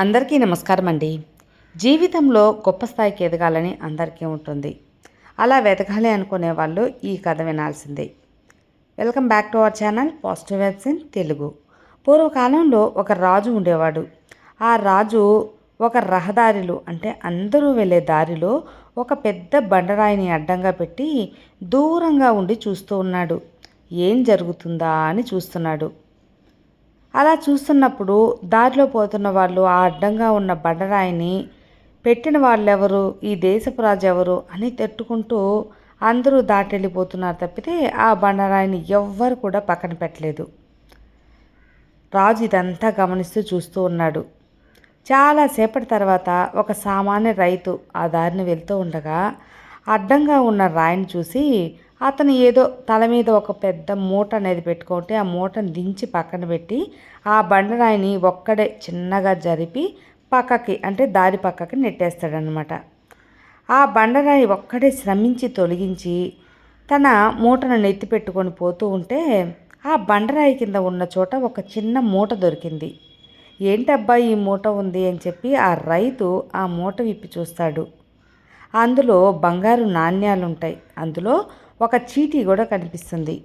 అందరికీ నమస్కారం అండి జీవితంలో గొప్ప స్థాయికి ఎదగాలని అందరికీ ఉంటుంది. అలా వెతకాలి అనుకునే వాళ్ళు ఈ కథ వినాల్సిందే. Welcome back to our channel positive vibes in Telugu. పూర్వకాలంలో ఒక రాజు ఉండేవాడు. ఆ రాజు ఒక రహదారిలో అంటే అందరూ వెళ్ళే దారిలో ఒక పెద్ద బండరాయిని అడ్డంగా పెట్టి దూరంగా ఉండి చూస్తూ ఉన్నాడు. ఏం జరుగుతుందా అని చూస్తున్నాడు. అలా చూస్తున్నప్పుడు దారిలో పోతున్న వాళ్ళు ఆ అడ్డంగా ఉన్న బండరాయిని పెట్టిన వాళ్ళెవరు ఈ దేశపు రాజు ఎవరు అని తిట్టుకుంటూ అందరూ దాటెళ్ళిపోతున్నారు తప్పితే ఆ బండరాయిని ఎవ్వరు కూడా పక్కన పెట్టలేదు. రాజు ఇదంతా గమనిస్తూ చూస్తూ ఉన్నాడు. చాలాసేపటి తర్వాత ఒక సామాన్య రైతు ఆ దారిని వెళ్తూ ఉండగా అడ్డంగా ఉన్న రాయిని చూసి అతను ఏదో తల మీద ఒక పెద్ద మూట అనేది పెట్టుకుంటే ఆ మూటను దించి పక్కన పెట్టి ఆ బండరాయిని ఒక్కడే చిన్నగా జరిపి పక్కకి అంటే దారి పక్కకి నెట్టేస్తాడనమాట ఆ బండరాయి ఒక్కడే శ్రమించి తొలగించి తన మూటను నెత్తి పెట్టుకొని పోతూ ఉంటే ఆ బండరాయి కింద ఉన్న చోట ఒక చిన్న మూట దొరికింది. ఏంటబ్బా ఈ మూట ఉంది? అని చెప్పి ఆ రైతు ఆ మూట విప్పి చూస్తాడు. అందులో బంగారు నాణ్యాలు ఉంటాయి అందులో ఒక చీటీ కూడా కనిపిస్తుంది.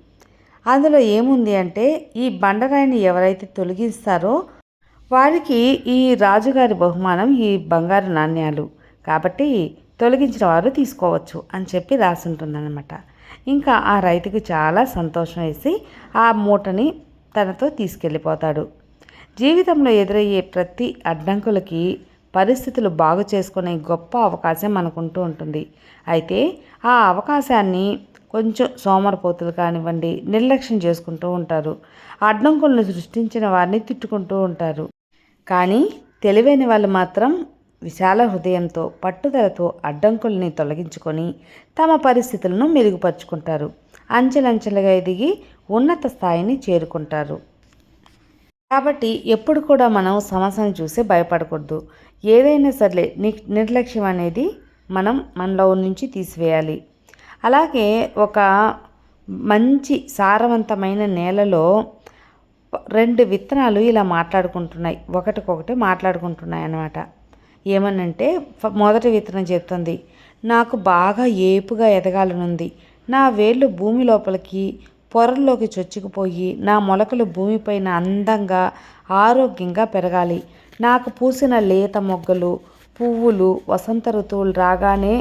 అందులో ఏముంది అంటే ఈ బండరాయిని ఎవరైతే తొలగిస్తారో వారికి ఈ రాజుగారి బహుమానం ఈ బంగారు నాణ్యాలు. కాబట్టి తొలగించిన వారు తీసుకోవచ్చు అని చెప్పి రాసుంటుందన్నమాట. ఇంకా ఆ రైతుకు చాలా సంతోషం వేసి ఆ మూటని తనతో తీసుకెళ్ళిపోతాడు. జీవితంలో ఎదురయ్యే ప్రతి అడ్డంకులకి పరిస్థితులు బాగు చేసుకునే గొప్ప అవకాశం మనకుంటూ ఉంటుంది. అయితే ఆ అవకాశాన్ని కొంచెం సోమరపోతులు కానివ్వండి నిర్లక్ష్యం చేసుకుంటూ ఉంటారు. అడ్డంకులను సృష్టించిన వారిని తిట్టుకుంటూ ఉంటారు. కానీ తెలివైన వాళ్ళు మాత్రం విశాల హృదయంతో పట్టుదలతో అడ్డంకుల్ని తొలగించుకొని తమ పరిస్థితులను మెరుగుపరుచుకుంటారు. అంచెలంచెలుగా ఎదిగి ఉన్నత స్థాయిని చేరుకుంటారు. కాబట్టి ఎప్పుడు కూడా మనం సమస్యను చూసి భయపడకూడదు. ఏదైనా సరే నిర్లక్ష్యం అనేది మనం మనలో నుంచి తీసివేయాలి. అలాగే ఒక మంచి సారవంతమైన నేలలో రెండు విత్తనాలు ఇలా మాట్లాడుకుంటున్నాయి. ఒకటికొకటి మాట్లాడుకుంటున్నాయి అన్నమాట ఏమనంటే మొదటి విత్తనం చెప్తుంది నాకు బాగా ఏపుగా ఎదగాలనుంది. నా వేళ్ళు భూమి లోపలికి పొరల్లోకి చొచ్చుకుపోయి నా మొలకలు భూమిపైన అందంగా ఆరోగ్యంగా పెరగాలి. నాకు పూసిన లేత మొగ్గలు పువ్వులు వసంత ఋతువులు రాగానే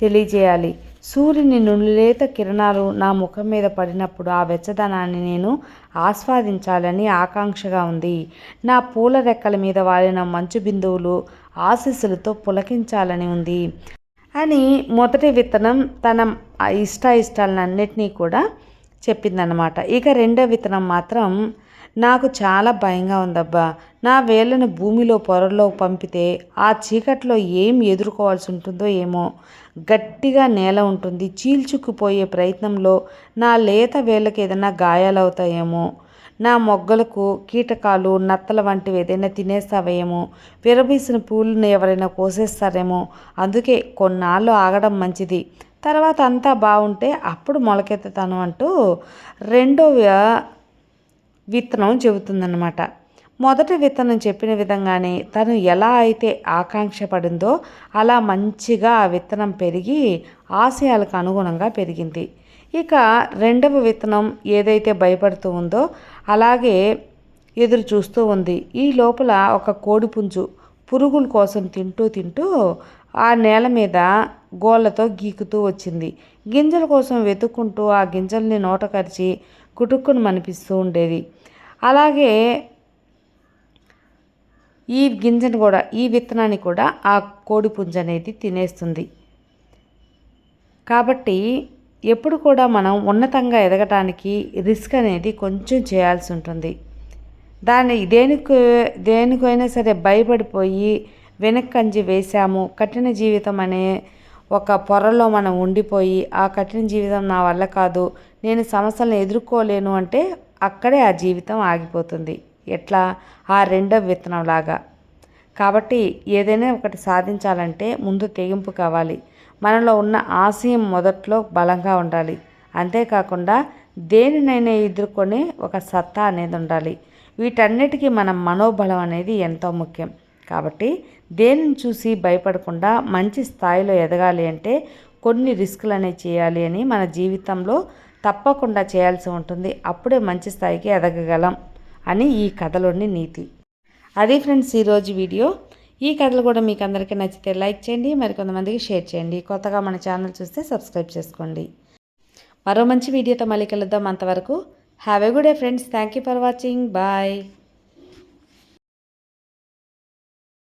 తెలియజేయాలి. సూర్యుని నులేత కిరణాలు నా ముఖం మీద పడినప్పుడు ఆ వెచ్చదనాన్ని నేను ఆస్వాదించాలని ఆకాంక్షగా ఉంది. నా పూల రెక్కల మీద వాలిన మంచు బిందువులు ఆశీస్సులతో పులకించాలని ఉంది. అని మొదటి విత్తనం తన ఇష్టాయిష్టాలన్నింటినీ కూడా చెప్పిందనమాట ఇక రెండో విత్తనం మాత్రం నాకు చాలా భయంగా ఉందబ్బా. నా వేళ్ళను భూమిలో పొరలో పంపితే ఆ చీకట్లో ఏం ఎదుర్కోవాల్సి ఉంటుందో ఏమో. గట్టిగా నేల ఉంటుంది. చీల్చుకుపోయే ప్రయత్నంలో నా లేత వేళ్ళకి ఏదైనా గాయాలవుతాయేమో. నా మొగ్గలకు కీటకాలు నత్తల వంటివి ఏదైనా తినేస్తావేమో. విరబీసిన పూలను ఎవరైనా కోసేస్తారేమో. అందుకే కొన్నాళ్ళు ఆగడం మంచిది. తర్వాత అంతా బాగుంటే అప్పుడు మొలకెత్తుతాను అంటూ రెండో విత్తనం చెబుతుందన్నమాట. మొదటి విత్తనం చెప్పిన విధంగానే తను ఎలా అయితే ఆకాంక్ష పడిందో అలా మంచిగా ఆ విత్తనం పెరిగి ఆశయాలకు అనుగుణంగా పెరిగింది. ఇక రెండవ విత్తనం ఏదైతే భయపడుతూ ఉందో అలాగే ఎదురు చూస్తూ ఉంది. ఈ లోపల ఒక కోడిపుంజు పురుగుల కోసం తింటూ తింటూ ఆ నేల మీద గోళ్ళతో గీకుతూ వచ్చింది. గింజల కోసం వెతుక్కుంటూ ఆ గింజల్ని నోట కరిచి కుటుక్కును మనిపిస్తూ ఉండేది. అలాగే ఈ గింజను కూడా ఈ విత్తనాన్ని కూడా ఆ కోడి పుంజ అనేది తినేస్తుంది. కాబట్టి ఎప్పుడు కూడా మనం ఉన్నతంగా ఎదగటానికి రిస్క్ అనేది కొంచెం చేయాల్సి ఉంటుంది. దాన్ని దేనికి దేనికైనా సరే భయపడిపోయి వెనక్కంజి వేశాము. కఠిన జీవితం అనే ఒక పొరలో మనం ఉండిపోయి ఆ కఠిన జీవితం నా వల్ల కాదు నేను సమస్యలను ఎదుర్కోలేను అంటే అక్కడే ఆ జీవితం ఆగిపోతుంది. ఎట్లా? ఆ రెండవ విత్తనంలాగా. కాబట్టి ఏదైనా ఒకటి సాధించాలంటే ముందు తెగింపు కావాలి. మనలో ఉన్న ఆశయం మొదట్లో బలంగా ఉండాలి. అంతేకాకుండా దేనినైనా ఎదుర్కొనే ఒక సత్తా అనేది ఉండాలి. వీటన్నిటికీ మన మనోబలం అనేది ఎంతో ముఖ్యం. కాబట్టి దేనిని చూసి భయపడకుండా మంచి స్థాయిలో ఎదగాలి అంటే కొన్ని రిస్కులు అనేవి చేయాలి అని మన జీవితంలో తప్పకుండా చేయాల్సి ఉంటుంది. అప్పుడే మంచి స్థాయికి ఎదగగలం అని ఈ కథలోని నీతి. అది ఫ్రెండ్స్ ఈరోజు వీడియో. ఈ కథలు కూడా మీకు అందరికీ నచ్చితే లైక్ చేయండి మరికొంతమందికి షేర్ చేయండి. కొత్తగా మన ఛానల్ చూస్తే సబ్స్క్రైబ్ చేసుకోండి. మరో మంచి వీడియోతో మళ్ళీ కలుద్దాం అంతవరకు. Have a good day friends thank you for watching bye